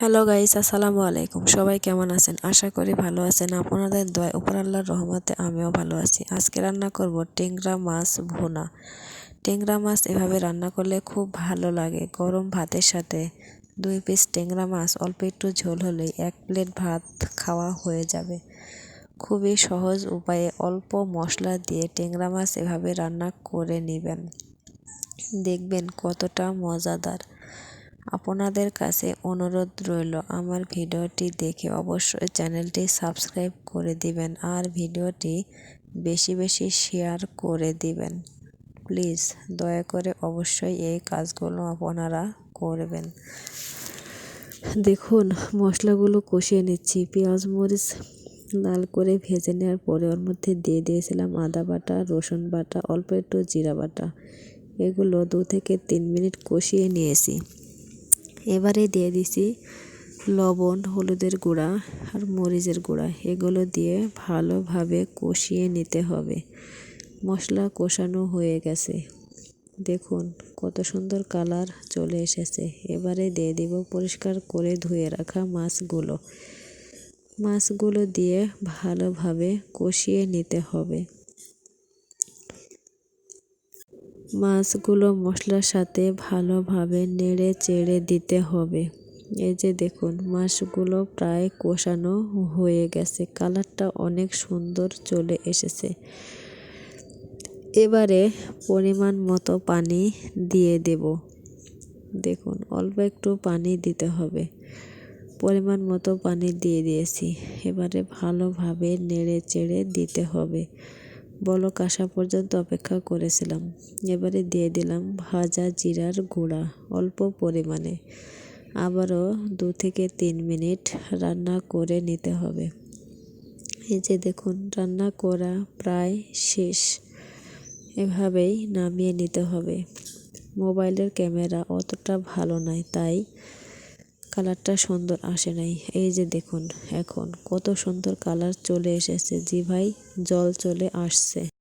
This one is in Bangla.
হ্যালো গাইস, আসসালামু আলাইকুম। সবাই কেমন আছেন? আশা করি ভালো আছেন। আপনাদের দোয়া উপর আল্লাহর রহমতে আমিও ভালো আছি। আজকে রান্না করব টেংরা মাছ ভুনা। টেংরা মাছ এভাবে রান্না করলে খুব ভালো লাগে। গরম ভাতের সাথে দুই পিস টেংরা মাছ, অল্প একটু ঝোল হলেই এক প্লেট ভাত খাওয়া হয়ে যাবে। খুবই সহজ উপায়ে অল্প মশলা দিয়ে টেংরা মাছ এভাবে রান্না করে নেবেন। দেখবেন কতটা মজাদার। আপনাদের কাছে অনুরোধ রইল আমার ভিডিওটি দেখে অবশ্যই চ্যানেলটি সাবস্ক্রাইব করে দিবেন আর ভিডিওটি বেশি বেশি শেয়ার করে দিবেন। প্লিজ দয়া করে অবশ্যই এই কাজগুলো আপনারা করবেন। দেখুন, মশলাগুলো কষিয়ে নিচ্ছি। পেঁয়াজ, মরিচ লাল করে ভেজে নেওয়ার পরে ওর মধ্যে দিয়ে দিয়েছিলাম আদা বাটা, রসুন বাটা, অল্প একটু জিরা বাটা। এগুলো দু থেকে তিন মিনিট কষিয়ে নিয়েছি। এবারে দিয়ে দিছি লবণ, হলুদের গুঁড়া আর মরিচের গুঁড়া। এগুলো দিয়ে ভালোভাবে কষিয়ে নিতে হবে। মশলা কষানো হয়ে গেছে। দেখুন কত সুন্দর কালার চলে এসেছে। এবারে দিয়ে দিব পরিষ্কার করে ধুয়ে রাখা মাছগুলো। মাছগুলো দিয়ে ভালোভাবে কষিয়ে নিতে হবে। মাছগুলো মশলার সাথে ভালোভাবে নেড়ে চেড়ে দিতে হবে। এই যে দেখুন, মাছগুলো প্রায় কষানো হয়ে গেছে। কালারটা অনেক সুন্দর চলে এসেছে। এবারে পরিমাণ মতো পানি দিয়ে দেব। দেখুন, অল্প একটু পানি দিতে হবে। পরিমাণ মতো পানি দিয়ে দিয়েছি। এবারে ভালোভাবে নেড়ে চেড়ে দিতে হবে। বলক আসা পর্যন্ত অপেক্ষা করেছিলাম। এবারে দিয়ে দিলাম ভাজা জিরার গুঁড়া অল্প পরিমাণে। আবারও দু থেকে তিন মিনিট রান্না করে নিতে হবে। এই যে দেখুন, রান্না করা প্রায় শেষ। এভাবেই নামিয়ে নিতে হবে। মোবাইলের ক্যামেরা অতটা ভালো নয়, তাই কালারটা সুন্দর আসে নাই। এই যে দেখুন, এখন কত সুন্দর কালার চলে এসেছে। জি ভাই, জল চলে আসছে।